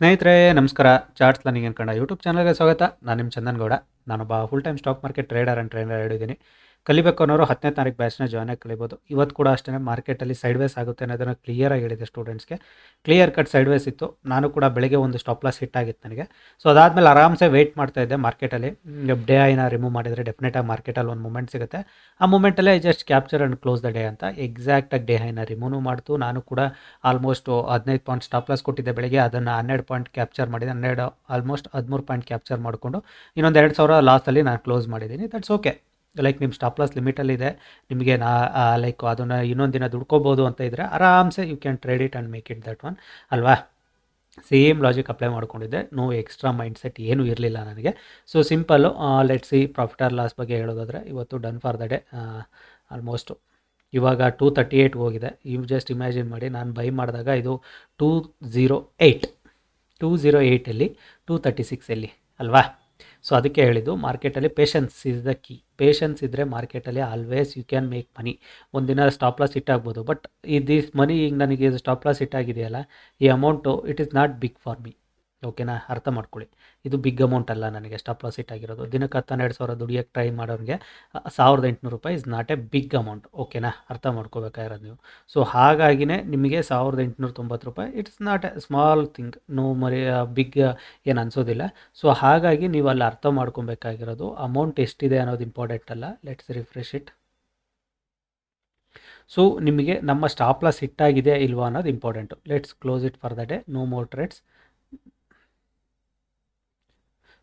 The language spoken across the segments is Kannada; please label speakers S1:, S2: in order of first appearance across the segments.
S1: ಸ್ನೇಹಿತರೆ, ನಮಸ್ಕಾರ. ಚಾರ್ಟ್ಸ್ ಲರ್ನಿಂಗ್ ಅನ್ಕೊಂಡ ಯೂಟ್ಯೂಬ್ ಚಾನಲ್ಗೆ ಸ್ವಾಗತ. ನಾನು ನಿಮ್ಮ ಚಂದನ್ ಗೌಡ. ನಾನೊಬ್ಬ full time stock market trader and trainer ಹೇಳಿದ್ದೀನಿ ಕಲಿಬೇಕು ಅನ್ನೋರು ಹತ್ತನೇ ತಾರೀಕು ಬ್ಯಾಚ್ನ ಜಾಯ್ನ್ ಆಗಿ ಕಲಿಬೋದು. ಇವತ್ತು ಕೂಡ ಅಷ್ಟೇ ಮಾರ್ಕೆಟಲ್ಲಿ ಸೈಡ್ ವೇಸ್ ಆಗುತ್ತೆ ಅನ್ನೋದನ್ನು ಕ್ಲಿಯರಾಗಿ ಹೇಳಿದೆ ಸ್ಟೂಡೆಂಟ್ಸ್ಗೆ ಕ್ಲಿಯರ್ ಕಟ್ ಸೈಡ್ ವೇಸ್ ಇತ್ತು. ನಾನು ಕೂಡ ಬೆಳಗ್ಗೆ ಒಂದು ಸ್ಟಾಪ್ ಲಾಸ್ ಹಿಟ್ ಆಗಿತ್ತು ನನಗೆ. ಸೊ ಅದಾದಮೇಲೆ ಆರಾಮ್ಸೆ ವೆಯ್ಟ್ ಮಾಡ್ತಾ ಇದ್ದೆ ಮಾರ್ಕೆಟಲ್ಲಿ ಡೇ ಐನ ರಿಮೂವ್ ಮಾಡಿದರೆ ಡೆಫಿನೆಟಾಗಿ ಮಾರ್ಕೆಟಲ್ಲಿ ಒಂದು ಮೂಮೆಂಟ್ ಸಿಗುತ್ತೆ. ಆ ಮೂಮೆಂಟಲ್ಲೇ just capture and close the day ಅಂತ ಎಕ್ಸಾಕ್ಟಾಗಿ ಡೇ ಹೈನ ರಿಮೂವ್ ಮಾಡ್ತು. ನಾನು ಕೂಡ ಆಲ್ಮೋಸ್ಟ್ ಹದಿನೈದು ಪಾಯಿಂಟ್ ಸ್ಟಾಪ್ ಲಾಸ್ ಕೊಟ್ಟಿದ್ದೆ ಬೆಳಗ್ಗೆ. ಅದನ್ನು ಹನ್ನೆರಡು ಪಾಯಿಂಟ್ ಕ್ಯಾಪ್ಚರ್ ಮಾಡಿದೆ. ಹನ್ನೆರಡು ಆಲ್ಮೋಸ್ಟ್ ಹದಿಮೂರು ಪಾಯಿಂಟ್ ಕ್ಯಾಪ್ಚರ್ ಮಾಡಿಕೊಂಡು ಇನ್ನೊಂದು ಎರಡು ಸಾವಿರ ಲಾಸ್ಟಲ್ಲಿ ನಾನು ಕ್ಲೋಸ್ ಮಾಡಿದ್ದೀನಿ. ದಟ್ಸ್ ಓಕೆ ಲೈಕ್ ನಿಮ್ಮ ಸ್ಟಾಪ್ ಲಾಸ್ ಲಿಮಿಟಲ್ಲಿದೆ ನಿಮಗೆ ನಾ ಲೈಕ್ ಅದನ್ನು ಇನ್ನೊಂದು ದಿನ ದುಡ್ಕೋಬೋದು ಅಂತ ಇದ್ದರೆ ಆರಾಮ್ಸೆ you can trade it and make it that one ಅಲ್ವಾ? ಸೇಮ್ ಲಾಜಿಕ್ ಅಪ್ಲೈ ಮಾಡ್ಕೊಂಡಿದ್ದೆ ನೋ ಎಕ್ಸ್ಟ್ರಾ ಮೈಂಡ್ ಸೆಟ್ ಏನೂ ಇರಲಿಲ್ಲ ನನಗೆ. So simple let see profit or loss ಬಗ್ಗೆ ಹೇಳೋದಾದ್ರೆ ಇವತ್ತು done for the day almost ಇವಾಗ ಟೂ ತರ್ಟಿ ಏಯ್ಟ್ ಹೋಗಿದೆ. ಯು ಜಸ್ಟ್ ಇಮ್ಯಾಜಿನ್ ಮಾಡಿ, ನಾನು ಬೈ ಮಾಡಿದಾಗ ಇದು two zero eight two zero ಏಯ್ಟಲ್ಲಿ two thirty ಸಿಕ್ಸಲ್ಲಿ ಅಲ್ವಾ? ಸೊ ಅದಕ್ಕೆ ಹೇಳಿದ್ದು, ಮಾರ್ಕೆಟಲ್ಲಿ patience is the key patience ಇದ್ದರೆ ಮಾರ್ಕೆಟಲ್ಲಿ always you can make money ಒಂದಿನ ಸ್ಟಾಪ್ ಲಾಸ್ ಇಟ್ಟಾಗ್ಬೋದು ಬಟ್ ಈ ದಿಸ್ ಮನಿ ಈಗ ನನಗೆ ಸ್ಟಾಪ್ ಲಾಸ್ ಹಿಟ್ ಆಗಿದೆಯಲ್ಲ, ಈ amount it is not big for me ಓಕೆನಾ? ಅರ್ಥ ಮಾಡ್ಕೊಳ್ಳಿ. ಇದು ಬಿಗ್ ಅಮೌಂಟ್ ಅಲ್ಲ ನನಗೆ ಸ್ಟಾಪ್ ಲಾಸ್ ಆಗಿರೋದು. ದಿನಕ್ಕೆ ಹನ್ನೆರಡು ಸಾವಿರ ದುಡಿಯೋಕ್ಕೆ ಟ್ರೈ ಮಾಡೋರಿಗೆ ಸಾವಿರದ ಎಂಟುನೂರು ರೂಪಾಯಿ is not a big amount ಓಕೆನಾ? ಅರ್ಥ ಮಾಡ್ಕೋಬೇಕಾಗಿರೋದು ನೀವು. ಸೊ ಹಾಗಾಗಿನೇ ನಿಮಗೆ ಸಾವಿರದ ಎಂಟುನೂರ ತೊಂಬತ್ತು ರೂಪಾಯಿ it's not a small thing no ಮರಿ ಬಿಗ್ ಏನು ಅನಿಸೋದಿಲ್ಲ. ಸೊ ಹಾಗಾಗಿ ನೀವು ಅಲ್ಲಿ ಅರ್ಥ ಮಾಡ್ಕೊಬೇಕಾಗಿರೋದು ಅಮೌಂಟ್ ಎಷ್ಟಿದೆ ಅನ್ನೋದು ಇಂಪಾರ್ಟೆಂಟ್ ಅಲ್ಲ. ಲೆಟ್ಸ್ ರಿಫ್ರೆಶ್ ಇಟ್ ಸೊ ನಿಮಗೆ ನಮ್ಮ ಸ್ಟಾಪ್ ಲಾಸ್ ಹಿಟ್ಟಾಗಿದೆ ಇಲ್ವಾ ಅನ್ನೋದು important let's close it for the day no more trades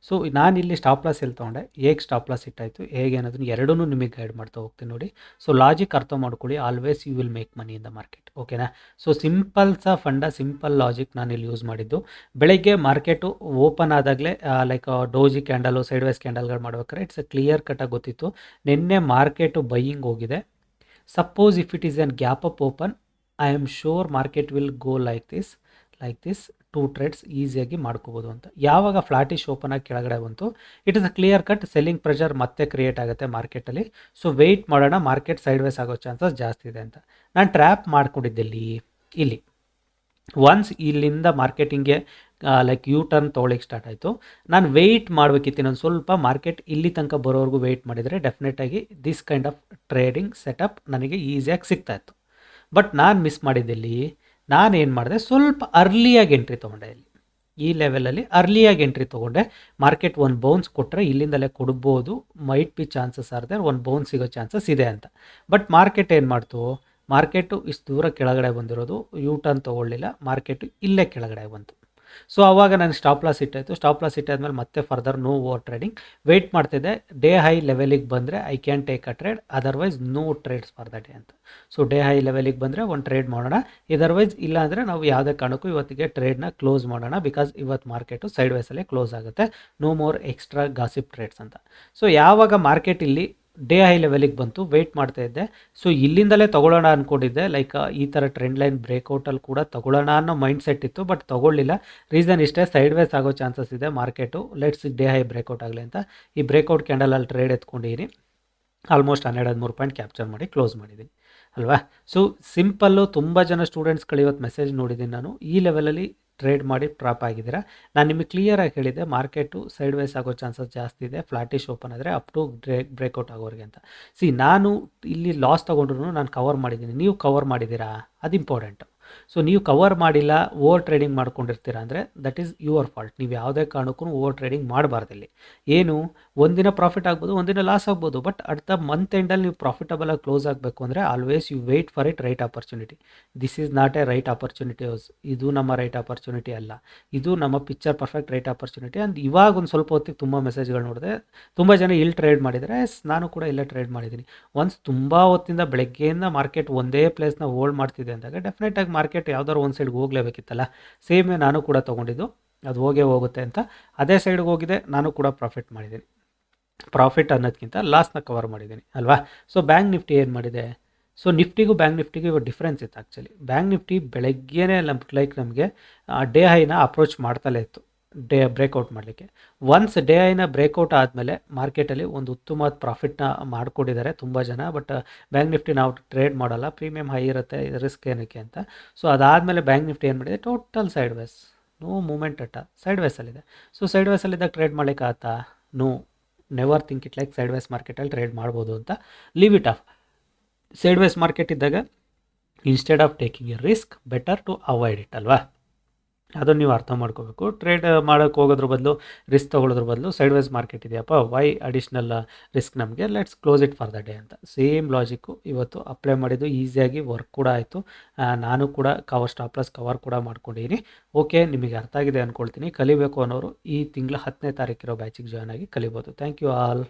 S1: so ಇಲ್ಲಿ ಸ್ಟಾಪ್ ಲಾಸ್ ಎಲ್ಲಿ ತೊಗೊಂಡೆ? ಹೇಗೆ ಸ್ಟಾಪ್ ಲಾಸ್ ಇಟ್ಟಾಯಿತು? ಹೇಗೆ ಅನ್ನೋದನ್ನ ಎರಡೂ ನಿಮಗೆ ಗೈಡ್ ಮಾಡ್ತಾ ಹೋಗ್ತೀನಿ ನೋಡಿ. ಸೊ ಲಾಜಿಕ್ ಅರ್ಥ ಮಾಡ್ಕೊಳ್ಳಿ. Always you will make money in the market ಓಕೆನಾ ಸೊ ಸಿಂಪಲ್ ಸಹ ಫಂಡ ಸಿಂಪಲ್ ಲಾಜಿಕ್ ನಾನು ಇಲ್ಲಿ ಯೂಸ್ ಮಾಡಿದ್ದು. ಬೆಳಗ್ಗೆ ಮಾರ್ಕೆಟು ಓಪನ್ ಆದಾಗಲೇ like doji candle sideways ಕ್ಯಾಂಡಲ್ಗಳು ಮಾಡ್ಬೇಕಾದ್ರೆ ಇಟ್ಸ್ ಅ ಕ್ಲಿಯರ್ ಕಟ್ಟಾಗಿ ಗೊತ್ತಿತ್ತು. ನಿನ್ನೆ ಮಾರ್ಕೆಟು ಬೈಯಿಂಗ್ ಹೋಗಿದೆ. Suppose if it is an gap up open I am sure market will go like this like this two trades ಈಸಿಯಾಗಿ ಮಾಡ್ಕೋಬೋದು ಅಂತ. ಯಾವಾಗ ಫ್ಲಾಟಿಶ್ ಓಪನ್ ಆಗಿ ಕೆಳಗಡೆ ಬಂತು it is a clear cut selling pressure ಮತ್ತೆ ಕ್ರಿಯೇಟ್ ಆಗುತ್ತೆ ಮಾರ್ಕೆಟಲ್ಲಿ ಸೊ ವೆಯ್ಟ್ ಮಾಡೋಣ ಮಾರ್ಕೆಟ್ ಸೈಡ್ ವೈಸ್ ಆಗೋ ಚಾನ್ಸಸ್ ಜಾಸ್ತಿ ಇದೆ ಅಂತ. ನಾನು ಟ್ರ್ಯಾಪ್ ಮಾಡ್ಕೊಂಡಿದ್ದಲ್ಲಿ, ಇಲ್ಲಿ. ಒನ್ಸ್ ಇಲ್ಲಿಂದ ಮಾರ್ಕೆಟಿಂಗ್ಗೆ ಲೈಕ್ ಯೂ ಟರ್ನ್ ತೊಗೊಳಿಕ್ಕೆ ಸ್ಟಾರ್ಟ್ ಆಯಿತು. ನಾನು ವೆಯ್ಟ್ ಮಾಡಬೇಕಿತ್ತು, ಇನ್ನೊಂದು ಸ್ವಲ್ಪ ಮಾರ್ಕೆಟ್ ಇಲ್ಲಿ ತನಕ ಬರೋವರೆಗೂ ವೆಯ್ಟ್ ಮಾಡಿದರೆ ಡೆಫಿನೆಟಾಗಿ this kind of trading setup ನನಗೆ ಈಸಿಯಾಗಿ ಸಿಗ್ತಾಯಿತ್ತು ಬಟ್ ನಾನು ಮಿಸ್ ಮಾಡಿದ್ದಲ್ಲಿ ನಾನು ಏನು ಮಾಡಿದೆ, ಸ್ವಲ್ಪ ಅರ್ಲಿಯಾಗಿ ಎಂಟ್ರಿ ತೊಗೊಂಡೆ ಇಲ್ಲಿ. ಈ ಲೆವೆಲಲ್ಲಿ ಅರ್ಲಿಯಾಗಿ ಎಂಟ್ರಿ ತೊಗೊಂಡೆ. ಮಾರ್ಕೆಟ್ ಒಂದು ಬೌನ್ಸ್ ಕೊಟ್ಟರೆ ಇಲ್ಲಿಂದಲೇ ಕೊಡ್ಬೋದು. ಮೈಟ್ ಬಿ ಚಾನ್ಸಸ್ ಆರ್ದೆ ಒಂದು ಬೌನ್ಸ್ ಸಿಗೋ ಚಾನ್ಸಸ್ ಇದೆ ಅಂತ. ಬಟ್ ಮಾರ್ಕೆಟ್ ಏನು ಮಾಡ್ತು? ಮಾರ್ಕೆಟು ಇಷ್ಟು ದೂರ ಕೆಳಗಡೆ ಬಂದಿರೋದು. U turn ತೊಗೊಳ್ಳಿಲ್ಲ. ಮಾರ್ಕೆಟು ಇಲ್ಲೇ ಕೆಳಗಡೆ ಬಂತು. ಸೊ ಆವಾಗ ನಾನು ಸ್ಟಾಪ್ ಲಾಸ್ ಇಟ್ಟಾಯಿತು. ಸ್ಟಾಪ್ ಲಾಸ್ ಇಟ್ಟಾದ್ಮೇಲೆ ಮತ್ತೆ further no over trading wait ಮಾಡ್ತಿದ್ದೆ. ಡೇ ಹೈ ಲೆವೆಲಿಗೆ ಬಂದರೆ I can take a trade otherwise no trades for the day ಅಂತ. ಸೊ ಡೇ ಹೈ ಲೆವೆಲಿಗೆ ಬಂದರೆ ಒಂದು ಟ್ರೇಡ್ ಮಾಡೋಣ. ಇದರ್ವೈಸ್ ಇಲ್ಲ ಅಂದರೆ ನಾವು ಯಾವುದೇ ಕಾರಣಕ್ಕೂ ಇವತ್ತಿಗೆ ಟ್ರೇಡ್ನ ಕ್ಲೋಸ್ ಮಾಡೋಣ ಬಿಕಾಸ್ ಇವತ್ತು ಮಾರ್ಕೆಟು ಸೈಡ್ ವೈಸಲ್ಲೇ ಕ್ಲೋಸ್ ಆಗುತ್ತೆ. No more extra gossip trades ಅಂತ. ಸೊ ಯಾವಾಗ ಮಾರ್ಕೆಟ್ ಇಲ್ಲಿ ಡೇ ಹೈ ಲೆವೆಲಿಗೆ ಬಂತು ವೆಯ್ಟ್ ಮಾಡ್ತಾ ಇದ್ದೆ. ಸೊ ಇಲ್ಲಿಂದಲೇ ತೊಗೊಳ್ಳೋಣ ಅಂದ್ಕೊಂಡಿದ್ದೆ ಲೈಕ್ ಈ ಥರ ಟ್ರೆಂಡ್ ಲೈನ್ ಬ್ರೇಕ್ಔಟಲ್ಲಿ ಕೂಡ ತೊಗೊಳ್ಳೋಣ ಅನ್ನೋ ಮೈಂಡ್ ಸೆಟ್ ಇತ್ತು ಬಟ್ ತೊಗೊಳ್ಳಿಲ್ಲ. ರೀಸನ್ ಇಷ್ಟೇ ಸೈಡ್ ವೇಸ್ ಆಗೋ ಚಾನ್ಸಸ್ ಇದೆ market let's day high breakout ಆಗಲಿ ಅಂತ. ಈ ಬ್ರೇಕೌಟ್ ಕ್ಯಾಂಡಲಲ್ಲಿ ಟ್ರೇಡ್ ಎತ್ಕೊಂಡಿದ್ದೀನಿ ಆಲ್ಮೋಸ್ಟ್ ಹನ್ನೆರಡು ಹದಿಮೂರು ಪಾಯಿಂಟ್ ಕ್ಯಾಪ್ಚರ್ ಮಾಡಿ ಕ್ಲೋಸ್ ಮಾಡಿದ್ದೀನಿ ಅಲ್ವಾ? ಸೊ ಸಿಂಪಲ್ಲು ತುಂಬ ಜನ ಸ್ಟೂಡೆಂಟ್ಸ್ಗಳು ಇವತ್ತು ಮೆಸೇಜ್ ನೋಡಿದ್ದೀನಿ ನಾನು. ಈ ಲೆವೆಲಲ್ಲಿ ಟ್ರೇಡ್ ಮಾಡಿ ಟ್ರಾಪ್ ಆಗಿದ್ದೀರಾ? ನಾನು ನಿಮಗೆ ಕ್ಲಿಯರಾಗಿ ಹೇಳಿದೆ ಮಾರ್ಕೆಟು ಸೈಡ್ ವೈಸ್ ಆಗೋ ಚಾನ್ಸಸ್ ಜಾಸ್ತಿ ಇದೆ ಫ್ಲಾಟಿಶ್ ಓಪನ್ ಆದರೆ ಅಪ್ ಟು ಬ್ರೇಕ್ ಬ್ರೇಕ್ಔಟ್ ಆಗೋರಿಗೆ ಅಂತ. ಸಿ ನಾನು ಇಲ್ಲಿ ಲಾಸ್ ತೊಗೊಂಡ್ರು ನಾನು ಕವರ್ ಮಾಡಿದ್ದೀನಿ. ನೀವು ಕವರ್ ಮಾಡಿದ್ದೀರಾ? ಅದು ಇಂಪಾರ್ಟೆಂಟು ಸೊ ನೀವು ಕವರ್ ಮಾಡಿಲ್ಲ ಓವರ್ ಟ್ರೇಡಿಂಗ್ ಮಾಡ್ಕೊಂಡಿರ್ತೀರ ಅಂದರೆ ದಟ್ ಈಸ್ ಯುವರ್ ಫಾಲ್ಟ್ ನೀವು ಯಾವುದೇ ಕಾರಣಕ್ಕೂ ಓವರ್ ಟ್ರೇಡಿಂಗ್ ಮಾಡಬಾರ್ದಿಲ್ಲಿ. ಏನು? ಒಂದಿನ ಪ್ರಾಫಿಟ್ ಆಗ್ಬೋದು, ಒಂದಿನ ಲಾಸ್ ಆಗ್ಬೋದು ಬಟ್ ಅಟ್ ದ ಮಂತ್ ಎಂಡಲ್ಲಿ ನೀವು ಪ್ರಾಫಿಟಬಲ್ ಆಗಿ ಕ್ಲೋಸ್ ಆಗಬೇಕು ಅಂದರೆ always you wait for it right opportunity this is not a right opportunity ಇದು ನಮ್ಮ ರೈಟ್ ಆಪರ್ಚುನಿಟಿ ಅಲ್ಲ. ಇದು ನಮ್ಮ picture perfect right opportunity and ಇವಾಗ ಒಂದು ಸ್ವಲ್ಪ ಹೊತ್ತಿಗೆ ತುಂಬ ಮೆಸೇಜ್ಗಳು ನೋಡಿದೆ, ತುಂಬ ಜನ ಇಲ್ಲಿ ಟ್ರೇಡ್ ಮಾಡಿದರೆ. ನಾನು ಕೂಡ ಇಲ್ಲೇ ಟ್ರೇಡ್ ಮಾಡಿದ್ದೀನಿ. ಒನ್ಸ್ ತುಂಬ ಹೊತ್ತಿಂದ ಬೆಳಗ್ಗೆಯಿಂದ ಮಾರ್ಕೆಟ್ ಒಂದೇ ಪ್ಲೇಸ್ನ ಹೋಲ್ಡ್ ಮಾಡ್ತಿದೆ ಅಂದಾಗ ಡೆಫಿನೆಟಾಗಿ ಮಾರ್ಕೆಟ್ ಯಾವ್ದಾದ್ರು ಒಂದು ಸೈಡ್ಗೆ ಹೋಗ್ಲೇಬೇಕಿತ್ತಲ್ಲ ಸೇಮೇ ನಾನು ಕೂಡ ತೊಗೊಂಡಿದ್ದು. ಅದು ಹೋಗೇ ಹೋಗುತ್ತೆ ಅಂತ. ಅದೇ ಸೈಡ್ಗೆ ಹೋಗಿದೆ, ನಾನು ಕೂಡ ಪ್ರಾಫಿಟ್ ಮಾಡಿದ್ದೀನಿ. ಪ್ರಾಫಿಟ್ ಅನ್ನೋದಕ್ಕಿಂತ ಲಾಸ್ನ ಕವರ್ ಮಾಡಿದ್ದೀನಿ, ಅಲ್ವಾ? ಸೊ ಬ್ಯಾಂಕ್ ನಿಫ್ಟಿ ಏನು ಮಾಡಿದೆ? ಸೊ ನಿಫ್ಟಿಗೂ ಬ್ಯಾಂಕ್ ನಿಫ್ಟಿಗೂ ಇವಾಗ ಡಿಫ್ರೆನ್ಸ್ ಇತ್ತು ಆ್ಯಕ್ಚುಲಿ ಬ್ಯಾಂಕ್ ನಿಫ್ಟಿ ಬೆಳಗ್ಗೆನೇ ನಮ್ ಲೈಕ್ ನಮಗೆ ಡೇ ಹೈನ ಅಪ್ರೋಚ್ ಮಾಡ್ತಲೇ ಇತ್ತು. ಡೇ ಬ್ರೇಕೌಟ್ ಮಾಡಲಿಕ್ಕೆ. ಒನ್ಸ್ ಡೇ ಐನ ಬ್ರೇಕೌಟ್ ಆದಮೇಲೆ ಮಾರ್ಕೆಟಲ್ಲಿ ಒಂದು ಉತ್ತಮ ಪ್ರಾಫಿಟ್ನ ಮಾಡ್ಕೊಂಡಿದ್ದಾರೆ ತುಂಬ ಜನ, ಬಟ್ ಬ್ಯಾಂಕ್ ನಿಫ್ಟಿ ನಾವು ಟ್ರೇಡ್ ಮಾಡೋಲ್ಲ, ಪ್ರೀಮಿಯಂ ಹೈ ಇರುತ್ತೆ, ರಿಸ್ಕ್ ಏನಕ್ಕೆ ಅಂತ. ಸೊ, ಅದಾದಮೇಲೆ ಬ್ಯಾಂಕ್ ನಿಫ್ಟಿ ಏನು ಮಾಡಿದೆ, total sideways no moment ಅಟ್ಟ ಸೈಡ್ ವೇಸಲ್ಲಿದೆ ಸೊ ಸೈಡ್ ವೇಸಲ್ಲಿದ್ದಾಗ trade ಮಾಡಲಿಕ್ಕಾಗತ್ತಾ no never think it like sideways ಮಾರ್ಕೆಟಲ್ಲಿ ಟ್ರೇಡ್ ಮಾಡ್ಬೋದು ಅಂತ. Leave it off sideways market ಇದ್ದಾಗ instead of taking a risk better to avoid it ಅಲ್ವಾ? ಅದನ್ನು ನೀವು ಅರ್ಥ ಮಾಡ್ಕೋಬೇಕು. ಟ್ರೇಡ್ ಮಾಡೋಕ್ಕೆ ಹೋಗೋದ್ರ ಬದಲು ರಿಸ್ಕ್ ತೊಗೊಳೋದ್ರ ಬದಲು ಸೈಡ್ ವೈಸ್ ಮಾರ್ಕೆಟ್ ಇದೆಯಪ್ಪ ವೈ ಅಡಿಷ್ನಲ್ ರಿಸ್ಕ್ ನಮಗೆ? Let's close it for the day ಅಂತ. ಸೇಮ್ ಲಾಜಿಕ್ಕು ಇವತ್ತು ಅಪ್ಲೈ ಮಾಡಿದ್ದು ಈಸಿಯಾಗಿ ವರ್ಕ್ ಕೂಡ ಆಯಿತು. ನಾನು ಕೂಡ ಕವರ್ ಸ್ಟಾಪ್ ಕವರ್ ಕೂಡ ಮಾಡ್ಕೊಂಡಿದ್ದೀನಿ ಓಕೆ ನಿಮಗೆ ಅರ್ಥ ಆಗಿದೆ ಅಂದ್ಕೊಳ್ತೀನಿ ಕಲಿಬೇಕು ಅನ್ನೋರು ಈ ತಿಂಗಳ ಹತ್ತನೇ ತಾರೀಕಿರೋ ಬ್ಯಾಚಿಗೆ ಜಾಯ್ನ್ ಆಗಿ ಕಲಿಬೋದು. Thank you all